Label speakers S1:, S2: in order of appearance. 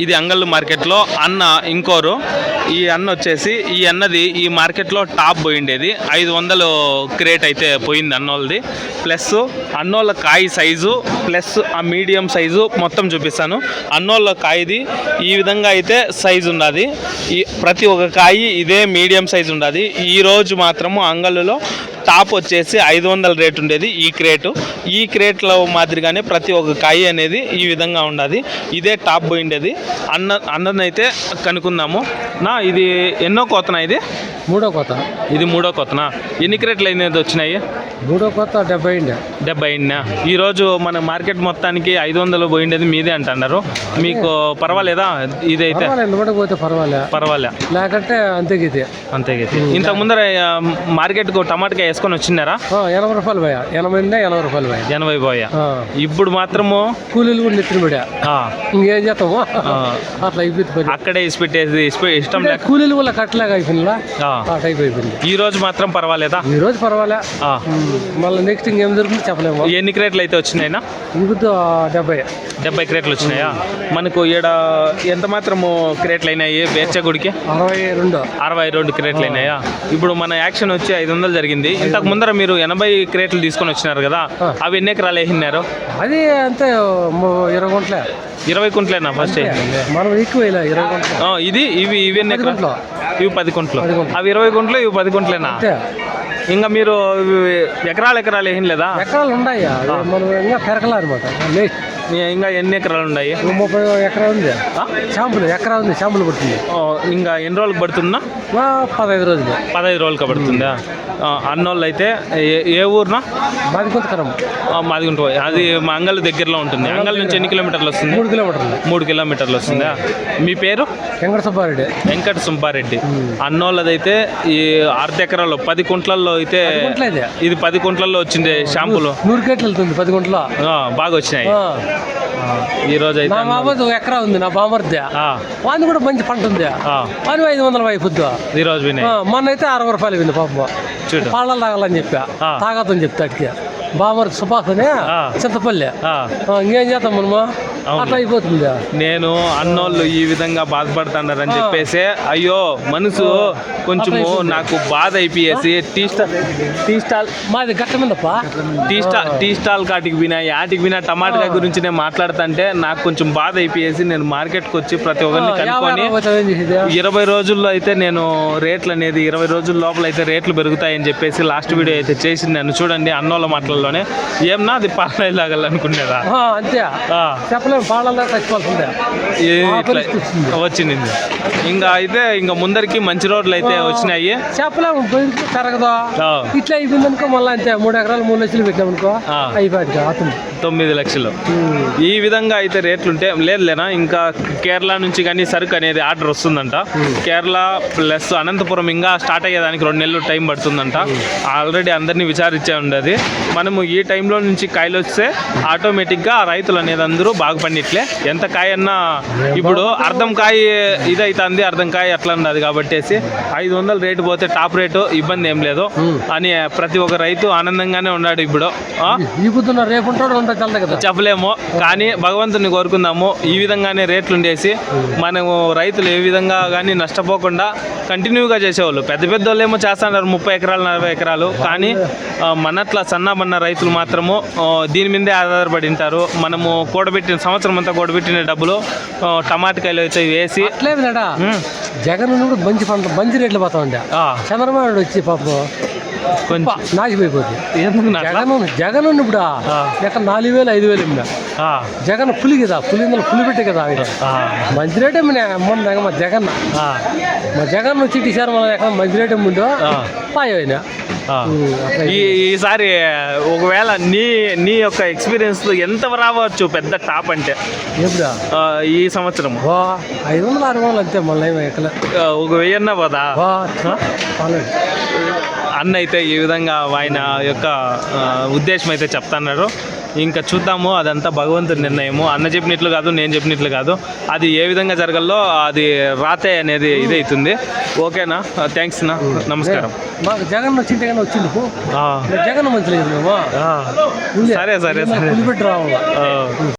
S1: ఇది అంగళ్ళు మార్కెట్లో అన్న ఇంకోరు. ఈ అన్న వచ్చేసి ఈ అన్నది ఈ మార్కెట్లో టాప్ పోయిండేది. ఐదు వందలు క్రేట్ అయితే పోయింది అన్నోళ్ళది. ప్లస్ అన్నోళ్ళ కాయ సైజు ప్లస్ ఆ మీడియం సైజు మొత్తం చూపిస్తాను. అన్నోళ్ళ కాయది ఈ విధంగా అయితే సైజు ఉన్నది. ఈ ప్రతి ఒక్క కాయ ఇదే మీడియం సైజు ఉన్నది. ఈరోజు మాత్రము అంగళ్ళులో టాప్ వచ్చేసి ఐదు వందల రేట్ ఉండేది ఈ క్రేటు. ఈ క్రేట్లో మాదిరిగానే ప్రతి ఒక్క కాయ అనేది ఈ విధంగా ఉండదు. ఇదే టాప్ పోయిండేది. అన్న అన్ననైతే కనుక్కుందాము. నా ఇది ఎన్నో కోతనా ఇది?
S2: మూడో కొత్త.
S1: ఇది మూడో కొత్తనా? ఎన్ని క్రేట్లు అయినది వచ్చినాయి?
S2: మూడో కొత్త డెబ్బై ఇండి
S1: డెబ్బై అయినా ఈరోజు మన మార్కెట్ మొత్తానికి ఐదు వందలు పోయిండేది మీదే అంటున్నారు. మీకు పర్వాలేదా ఇదైతే?
S2: పోతే పర్వాలే.
S1: పర్వాలే.
S2: లేకంటే అంతే
S1: గతి ఇంతకు ముందర మార్కెట్కు టమాటకాయ వేసుకొని వచ్చినారా
S2: ఎనభై రూపాయలు పోయా. ఎనభై ఎనభై రూపాయలు పోయా.
S1: ఎనభై పోయా. ఇప్పుడు మాత్రము
S2: కూలీలు కూడా నెత్తిన పడా. ఇంకేం చేస్తాము? అట్లా అయిపోయింది పని.
S1: అక్కడే ఇసిపెట్టేసి ఇసిపె- ఇష్టం
S2: కూలీలు కూడా కట్టలేక అయిపోయిందా టైప్ అయిపోయింది
S1: ఈ రోజు మాత్రం పర్వాలేదా?
S2: ఈ రోజు పర్వాలే. మళ్ళీ నెక్స్ట్ ఇంకేం జరుగుతుంది చెప్పలేము.
S1: ఎన్ని క్రేట్లు అయితే వచ్చినాయినా?
S2: ఇప్పుడు డెబ్బై.
S1: డెబ్బై క్రేట్లు వచ్చినాయా? మనకు ఈడ ఎంత మాత్రము క్రేట్లు అయినాయి బేర్చగుడికి
S2: అరవై రెండు.
S1: అరవై రెండు క్రేట్లు అయినాయా ఇప్పుడు మన యాక్షన్ వచ్చి ఐదు వందలు జరిగింది. ఇంతకు ముందర మీరు ఎనభై క్రేట్లు తీసుకొని వచ్చినారు కదా. అవి ఎన్ని ఎకరాలు వేసినారు?
S2: అది అంతే ఇరవై గుంటలే.
S1: ఇరవై కుంట్లేనా ఫస్ట్
S2: మనం ఎక్కువ
S1: ఇది ఇవి ఇవి ఎన్ని ఎకరాలు. ఇవి పది కుంట్లు. అవి ఇరవై కుంట్లు ఇవి పది కుంట్లేనా ఇంకా మీరు ఎకరాలు ఎకరాలు వేయం లేదా?
S2: ఎకరాలు ఉన్నాయా. మనం ఇంకా
S1: ఇంకా ఎన్ని ఎకరాలు ఉన్నాయి?
S2: ముప్పై ఎకరా ఉంది. షాంపులు ఎకరా ఉంది. షాంపులు పడుతుంది.
S1: ఇంకా ఎన్ని రోజులకు పడుతుందా?
S2: ఆ, పదహైదు రోజులు.
S1: పదహైదు రోజులకు పడుతుందా ఆ, అన్నోళ్ళు అయితే ఏ ఏ ఊరునా?
S2: మాది కొంతకరం
S1: ఆ, మాదిగుంట అది మా అంగల్ దగ్గరలో ఉంటుంది. అంగల్ నుంచి ఎన్ని కిలోమీటర్లు వస్తుంది?
S2: మూడు కిలోమీటర్లు.
S1: మూడు కిలోమీటర్లు వస్తుందా? మీ పేరు?
S2: వెంకట సుబ్బారెడ్డి.
S1: వెంకట సుబ్బారెడ్డి అన్నోళ్ళదైతే ఈ అర్ధ ఎకరాలు పది కుంట్లల్లో అయితే
S2: ఇది.
S1: పది కుంట్లల్లో వచ్చింది షాంపులు.
S2: నూరు కేట్లు వెళ్తుంది పది గుంటలో
S1: ఆ, బాగా వచ్చినాయి. ఈ రోజు అయితే
S2: ఒక ఎకరా ఉంది నా బామర్ది. వాని కూడా మంచి పంట ఉంది. వాని ఐదు వందల అయిపోద్దు
S1: ఈ రోజు వినాయి.
S2: మొన్న అయితే అరవై రూపాయలు వింది పాపం.
S1: చూడు.
S2: పాళ్ళలు తాగాలని చెప్పా. తాగదని చెప్తా అడిగి బామర్ది సుభాష్ అని. చింతపల్లి. ఇంకేం చేస్తాం మనము. అట్లా అయిపోతుంది
S1: నేను అన్నోళ్ళు ఈ విధంగా బాధపడుతున్నారని చెప్పేసి అయ్యో మనసు కొంచెము నాకు బాధ అయిపోయేసి టీ స్టాల్ టీ స్టాల్
S2: మాది గట్ట మీదప్ప?
S1: టీ స్టాల్ టీ స్టాల్ కాటికి వినా యాటికి వినా టమాటా గురించి నేను మాట్లాడుతుంటే నాకు కొంచెం బాధ అయిపోయేసి నేను మార్కెట్కి వచ్చి ప్రతి ఒక్కరిని కనుక్కొని ఇరవై రోజుల్లో అయితే నేను రేట్లు అనేది ఇరవై రోజుల లోపల అయితే రేట్లు పెరుగుతాయని చెప్పేసి లాస్ట్ వీడియో అయితే చేసి నన్ను చూడండి అన్నోళ్ళ మాటల్లోనే. ఏమన్నా అది పాలలాగాలనుకునేదా
S2: ఆ, అంతే చెప్పలేము
S1: ఇట్లా
S2: పరిస్థితి వచ్చింది.
S1: ఇంకా అయితే ఇంకా ముందరికి మంచి రోడ్లు అయితే వచ్చినాయి.
S2: చెప్పలేము ఇట్లా అయిపోయింది అనుకో మళ్ళీ అంతే మూడు ఎకరాలు మూడు లక్షలు పెట్టినాం అనుకో. అయిపోయింది అవుతుంది
S1: తొమ్మిది లక్షలు. ఈ విధంగా అయితే రేట్లుంటే లేదులేనా ఇంకా కేరళ నుంచి కానీ సరుకు అనేది ఆర్డర్ వస్తుందంట. కేరళ ప్లస్ అనంతపురం ఇంకా స్టార్ట్ అయ్యేదానికి రెండు నెలలు టైం పడుతుందంట. ఆల్రెడీ అందరినీ విచారించే ఉండదు. మనము ఈ టైంలో నుంచి కాయలు వస్తే ఆటోమేటిక్గా రైతులు అనేది అందరూ బాగుపడినట్లే. ఎంత కాయ అన్నా ఇప్పుడు అర్ధం కాయ ఇదైతుంది. అర్ధం కాయ అట్లా ఉన్నది కాబట్టి ఐదు వందలు రేటు పోతే టాప్ రేటు ఇబ్బంది ఏం లేదు. అని ప్రతి ఒక్క రైతు ఆనందంగానే ఉన్నాడు ఇప్పుడు.
S2: రేపు
S1: చెప్పలేము. కానీ భగవంతుని కోరుకుందాము. ఈ విధంగానే రేట్లు ఉండేసి మనము రైతులు ఏ విధంగా కానీ నష్టపోకుండా కంటిన్యూగా చేసేవాళ్ళు. పెద్ద పెద్ద వాళ్ళు ఏమో చేస్తున్నారు ముప్పై ఎకరాలు నలభై ఎకరాలు. కానీ మనట్ల సన్నబన్న రైతులు మాత్రము దీని మీదే ఆధారపడి ఉంటారు మనము కూడబెట్టిన సంవత్సరం అంతా కూడబెట్టిన డబ్బులు టమాటకాయలు అయితే వేసి
S2: జగన్ ఉన్నప్పుడు మంచి పంట మంచి రేట్లు పోతా ఉండే
S1: ఆ,
S2: చంద్రబాబు నాయుడు వచ్చి పాపం
S1: కొంచెం.
S2: నాశపోయిపోతుంది జగన్ జగన్ ఉన్నప్పుడు. ఎక్కడ నాలుగు వేలు ఐదు వేలు ఇమ్మా జగన్ పులి కదా పులి పులి పెట్టే కదా మంచి రేటే మొన్న మా జగన్. మా జగన్ వచ్చి టీసారి మన ఎక్కడ మంచి రేటే ముందు
S1: ఆ.
S2: పాయ ఆయన.
S1: ఆ.
S2: అట్లా
S1: ఈ ఈసారి ఒకవేళ నీ నీ యొక్క ఎక్స్పీరియన్స్ ఎంత రావచ్చు పెద్ద టాప్ అంటే? ఈ సంవత్సరం
S2: ఐదు వందలు ఆరు వందలు అంతే మళ్ళీ
S1: ఒక వెయ్యన్న పోదా. అన్న అయితే ఈ విధంగా ఆయన యొక్క ఉద్దేశం అయితే చెప్తున్నారు. ఇంకా చూద్దాము అదంతా భగవంతుడి నిర్ణయము. అన్న చెప్పినట్లు కాదు నేను చెప్పినట్లు కాదు. అది ఏ విధంగా జరగాలో అది రాతే అనేది ఇదవుతుంది ఓకేనా? థ్యాంక్స్ నా. నమస్కారం.
S2: మాకు జగన్ వచ్చింటే కానీ వచ్చింది జగన్ మంచి లేదు.
S1: సరే సరే సరే.